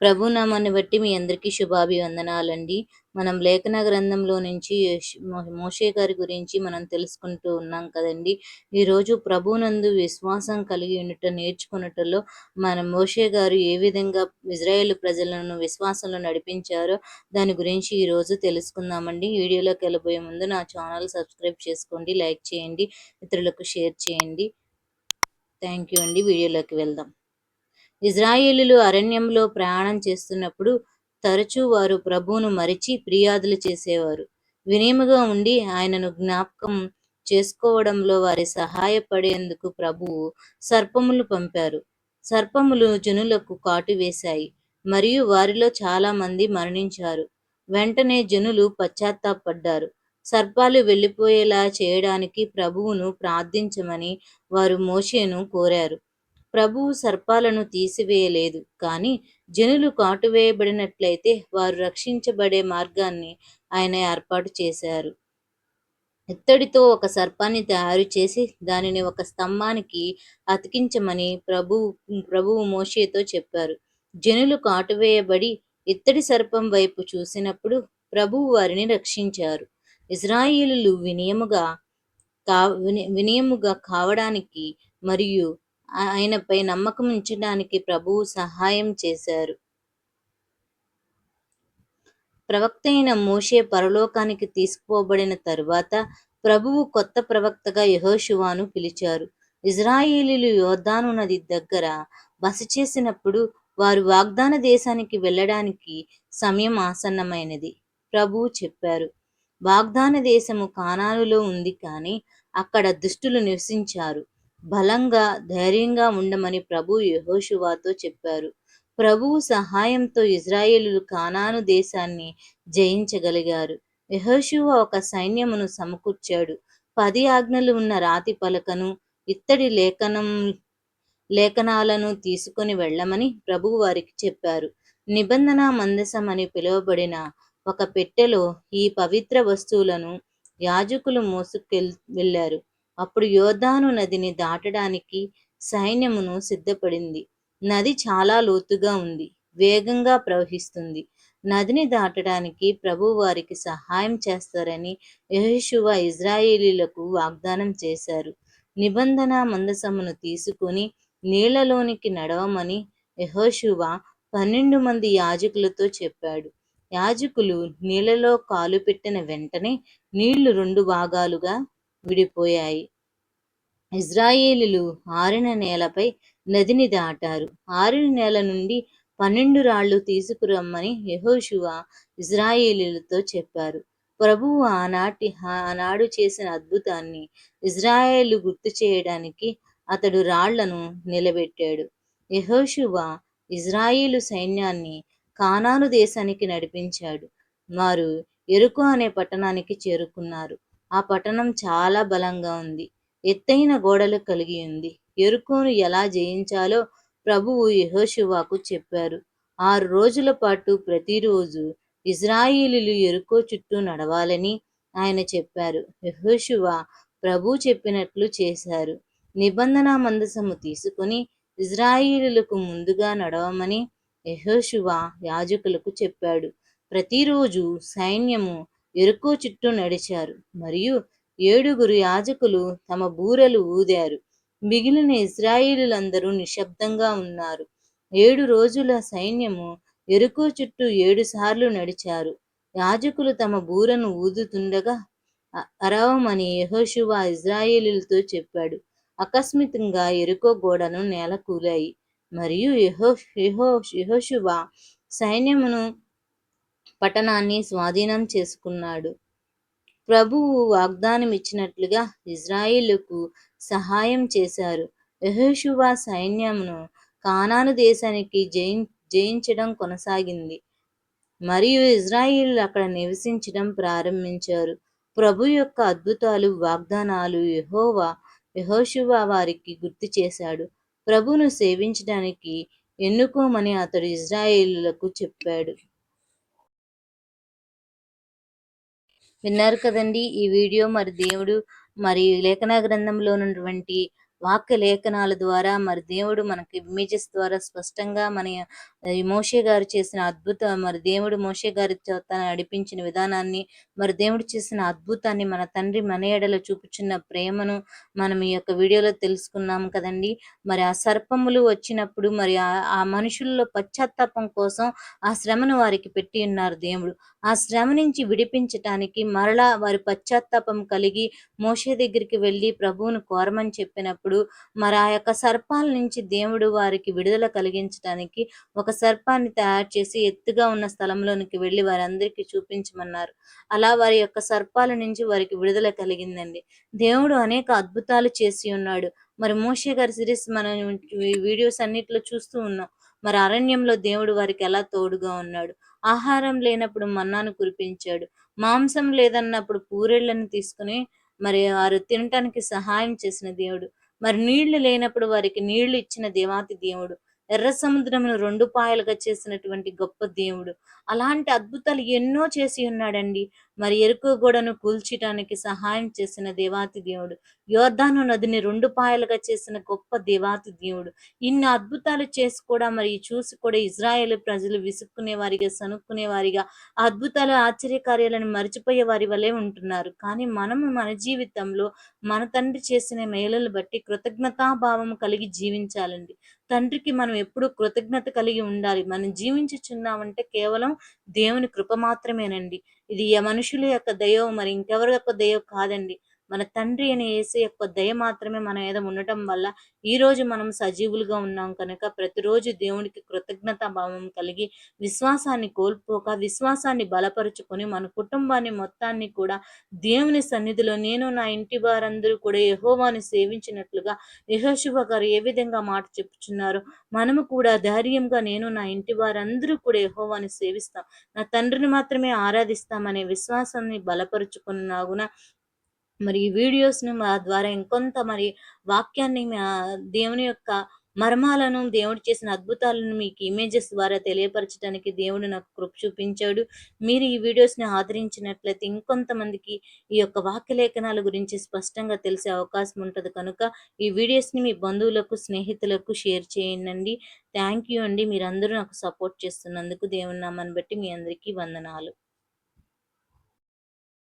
ప్రభునామాన్ని బట్టి మీ అందరికీ శుభాభివందనాలండి. మనం లేఖన గ్రంథంలో నుంచి మోషే గారి గురించి మనం తెలుసుకుంటూ ఉన్నాం కదండి. ఈరోజు ప్రభునందు విశ్వాసం కలిగి ఉండటం నేర్చుకున్నటలో మన మోషే గారు ఏ విధంగా ఇజ్రాయేల్ ప్రజలను విశ్వాసంలో నడిపించారో దాని గురించి ఈరోజు తెలుసుకుందామండి. వీడియోలోకి వెళ్ళబోయే ముందు నా ఛానల్ సబ్స్క్రైబ్ చేసుకోండి లైక్ చేయండి ఇతరులకు షేర్ చేయండి. థ్యాంక్ యూ అండి. వీడియోలోకి వెళ్దాం. ఇజ్రాయేలీలు అరణ్యంలో ప్రయాణం చేస్తున్నప్పుడు తరచూ వారు ప్రభువును మరిచి ఫిర్యాదులు చేసేవారు. వినయముగా ఉండి ఆయనను జ్ఞాపకం చేసుకోవడంలో వారి సహాయపడేందుకు ప్రభువు సర్పములు పంపారు. సర్పములు జనులకు కాటు వేశాయి. మరియు వారిలో చాలా మంది మరణించారు. వెంటనే జనులు పశ్చాత్తాపడ్డారు. సర్పాలు వెళ్ళిపోయేలా చేయడానికి ప్రభువును ప్రార్థించమని వారు మోషేను కోరారు. ప్రభువు సర్పాలను తీసివేయలేదు. కానీ జనులు కాటువేయబడినట్లయితే వారు రక్షించబడే మార్గాన్ని ఆయన ఏర్పాటు చేశారు. ఇత్తడితో ఒక సర్పాన్ని తయారు చేసి దానిని ఒక స్తంభానికి అతికించమని ప్రభువు ప్రభువు మోషేతో చెప్పారు. జనులు కాటువేయబడి ఇత్తడి సర్పం వైపు చూసినప్పుడు ప్రభువు వారిని రక్షించారు. ఇజ్రాయిలు వినియముగా కా వినియముగా కావడానికి మరియు ఆయనపై నమ్మకం ఉంచడానికి ప్రభువు సహాయం చేశారు. ప్రవక్త అయిన మోషే పరలోకానికి తీసుకుపోబడిన తరువాత ప్రభువు కొత్త ప్రవక్తగా యహోశువాను పిలిచారు. ఇజ్రాయేలీలు యోర్దాను నది దగ్గర బస చేసినప్పుడు వారు వాగ్దాన దేశానికి వెళ్ళడానికి సమయం ఆసన్నమైనది ప్రభువు చెప్పారు. వాగ్దాన దేశము కానానులో ఉంది కానీ అక్కడ దుష్టులు నివసించారు. బలంగా ధైర్యంగా ఉండమని ప్రభు యహోషువాతో చెప్పారు. ప్రభువు సహాయంతో ఇజ్రాయేలు కానాను దేశాన్ని జయించగలిగారు. యహోషువ ఒక సైన్యమును సమకూర్చాడు. పది ఆజ్ఞలు ఉన్న రాతి పలకను ఇత్తడి లేఖనం లేఖనాలను తీసుకుని వెళ్ళమని ప్రభువు వారికి చెప్పారు. నిబంధన మందసం అని పిలువబడిన ఒక పెట్టెలో ఈ పవిత్ర వస్తువులను యాజకులు మోసుకెళ్ వెళ్ళారు. అప్పుడు యోధాను నదిని దాటడానికి సైన్యమును సిద్ధపడింది. నది చాలా లోతుగా ఉంది వేగంగా ప్రవహిస్తుంది. నదిని దాటడానికి ప్రభు వారికి సహాయం చేస్తారని యహోషువ ఇజ్రాయేలీలకు వాగ్దానం చేశారు. నిబంధన మందసమును తీసుకుని నీళ్ళలోనికి నడవమని యహోషువ పన్నెండు మంది యాజకులతో చెప్పాడు. యాజకులు నీళ్ళలో కాలు పెట్టిన వెంటనే నీళ్ళు రెండు భాగాలుగా విడిపోయాయి. ఇజ్రాయేలీలు ఆరిన నేలపై నదిని దాటారు ఆరిన నేల నుండి పన్నెండు రాళ్ళు తీసుకురమ్మని యహోషువ ఇజ్రాయేలీలతో చెప్పారు. ప్రభువు ఆనాటి ఆనాడు చేసిన అద్భుతాన్ని ఇజ్రాయేలు గుర్తు చేయడానికి అతడు రాళ్ళను నిలబెట్టాడు. యహోషువ ఇజ్రాయేలు సైన్యాన్ని కానాను దేశానికి నడిపించాడు. వారు ఎరుకు అనే పట్టణానికి చేరుకున్నారు. ఆ పట్టణం చాలా బలంగా ఉంది. ఎత్తైన గోడలు కలిగి ఉంది. ఎరుకోను ఎలా జయించాలో ప్రభువు యహోశివాకు చెప్పారు. ఆరు రోజుల పాటు ప్రతిరోజు ఇజ్రాయిలీలు ఎరుకో చుట్టూ నడవాలని ఆయన చెప్పారు. యహోశివ ప్రభు చెప్పినట్లు చేశారు. నిబంధన మందసము తీసుకుని ఇజ్రాయిలులకు ముందుగా నడవమని యహోశివ యాజకులకు చెప్పాడు. ప్రతిరోజు సైన్యము ఎరుకు చుట్టూ నడిచారు. మరియు ఏడుగురు యాజకులు తమ బూరలు ఊదారు. మిగిలిన ఇజ్రాయిలులందరూ నిశ్శబ్దంగా ఉన్నారు. ఏడు రోజుల సైన్యము ఎరుకు చుట్టూ ఏడు సార్లు నడిచారు. యాజకులు తమ బూరను ఊదుతుండగా అరవమని యహోశువ ఇజ్రాయేలీలతో చెప్పాడు. అకస్మితంగా ఎరుకో గోడను నేల కూలాయి మరియు యహో యహో యహోశువ సైన్యమును పట్టణాన్ని స్వాధీనం చేసుకున్నాడు. ప్రభువు వాగ్దానం ఇచ్చినట్లుగా ఇజ్రాయిలుకు సహాయం చేశారు. యహోషువా సైన్యంను కానాను దేశానికి జయి జయించడం కొనసాగింది. మరియు ఇజ్రాయిల్ అక్కడ నివసించడం ప్రారంభించారు. ప్రభు యొక్క అద్భుతాలు వాగ్దానాలు యహోవా యహోషువా వారికి గుర్తు చేశాడు. ప్రభును సేవించడానికి ఎన్నుకోమని అతడు ఇజ్రాయిలులకు చెప్పాడు. విన్నారు కదండి ఈ వీడియో. మరి దేవుడు మరి లేఖన గ్రంథంలో ఉన్నటువంటి వాక్య లేఖనాల ద్వారా మరి దేవుడు మనకి ఇమేజెస్ ద్వారా స్పష్టంగా మన ఈ మోషే గారు చేసిన అద్భుత మరి దేవుడు మోషే గారి తన నడిపించిన విధానాన్ని మరి దేవుడు చేసిన అద్భుతాన్ని మన తండ్రి మన ఎడలో చూపుచున్న ప్రేమను మనం ఈ యొక్క వీడియోలో తెలుసుకున్నాం కదండి. మరి ఆ సర్పములు వచ్చినప్పుడు మరి ఆ మనుషుల్లో పశ్చాత్తాపం కోసం ఆ శ్రమను వారికి పెట్టి ఉన్నారు దేవుడు. ఆ శ్రమ నుంచి విడిపించటానికి మరలా వారి పశ్చాత్తాపం కలిగి మోషే దగ్గరికి వెళ్ళి ప్రభువును కోరమని చెప్పినప్పుడు మరి ఆ యొక్క సర్పాల నుంచి దేవుడు వారికి విడుదల కలిగించడానికి ఒక సర్పాన్ని తయారు చేసి ఎత్తుగా ఉన్న స్థలంలోనికి వెళ్ళి వారందరికీ చూపించమన్నారు. అలా వారి యొక్క సర్పాల నుంచి వారికి విడుదల కలిగిందండి. దేవుడు అనేక అద్భుతాలు చేసి ఉన్నాడు. మరి మోషే గారి సిరీస్ మనం వీడియోస్ అన్నిట్లో చూస్తూ ఉన్నాం. మరి అరణ్యంలో దేవుడు వారికి ఎలా తోడుగా ఉన్నాడు? ఆహారం లేనప్పుడు మన్నాను కురిపించాడు. మాంసం లేదన్నప్పుడు పూరేళ్ళను తీసుకుని మరి వారు తినటానికి సహాయం చేసిన దేవుడు. మరి నీళ్ళు లేనప్పుడు వారికి నీళ్ళు ఇచ్చిన దేవాతి దేవుడు. ఎర్ర సముద్రమును రెండు పాయలుగా చేసినటువంటి గొప్ప దేవుడు. అలాంటి అద్భుతాలు ఎన్నో చేసి ఉన్నాడండి. మరి ఎరుకు గోడను కూల్చడానికి సహాయం చేసిన దేవాతి దేవుడు. యోర్ధాను నదిని రెండు పాయలుగా చేసిన గొప్ప దేవాతి దేవుడు. ఇన్ని అద్భుతాలు చేసి కూడా మరి చూసి కూడా ఇజ్రాయేల్ ప్రజలు విసుక్కునే వారిగా సనుక్కునే వారిగా అద్భుతాలు ఆశ్చర్యకార్యాలను మర్చిపోయే వారి వలె ఉంటున్నారు. కానీ మనము మన జీవితంలో మన తండ్రి చేసిన మేళలు బట్టి కృతజ్ఞతాభావం కలిగి జీవించాలండి. తండ్రికి మనం ఎప్పుడు కృతజ్ఞత కలిగి ఉండాలి. మనం జీవించుచున్నామంటే కేవలం దేవుని కృప మాత్రమేనండి. ఇది మనుషుల యొక్క దైవం మరి ఇంకెవరి యొక్క దైవం కాదండి. మన తండ్రి అనే వేసే యొక్క దయ మాత్రమే మన మీద ఉండటం వల్ల ఈ రోజు మనం సజీవులుగా ఉన్నాం కనుక ప్రతిరోజు దేవునికి కృతజ్ఞత భావం కలిగి విశ్వాసాన్ని కోల్పోక విశ్వాసాన్ని బలపరుచుకొని మన కుటుంబాన్ని మొత్తాన్ని కూడా దేవుని సన్నిధిలో నేను నా ఇంటి వారందరూ కూడా యహోవాని సేవించినట్లుగా యహోశివ గారు ఏ విధంగా మాట చెప్పుచున్నారు మనము కూడా ధైర్యంగా నేను నా ఇంటి వారందరూ కూడా యహోవాని సేవిస్తాం. నా తండ్రిని మాత్రమే ఆరాధిస్తామనే విశ్వాసాన్ని బలపరుచుకున్నాగున మరి ఈ వీడియోస్ను మా ద్వారా ఇంకొంత మరి వాక్యాన్ని దేవుని యొక్క మర్మాలను దేవుడు చేసిన అద్భుతాలను మీకు ఇమేజెస్ ద్వారా తెలియపరచడానికి దేవుడు నాకు కృప చూపించాడు. మీరు ఈ వీడియోస్ని ఆదరించినట్లయితే ఇంకొంతమందికి ఈ యొక్క వాక్యలేఖనాల గురించి స్పష్టంగా తెలిసే అవకాశం ఉంటుంది కనుక ఈ వీడియోస్ని మీ బంధువులకు స్నేహితులకు షేర్ చేయండి. థ్యాంక్ యూ అండి. మీరందరూ నాకు సపోర్ట్ చేస్తున్నందుకు దేవుని నామాన్ని బట్టి మీ అందరికీ వందనాలు.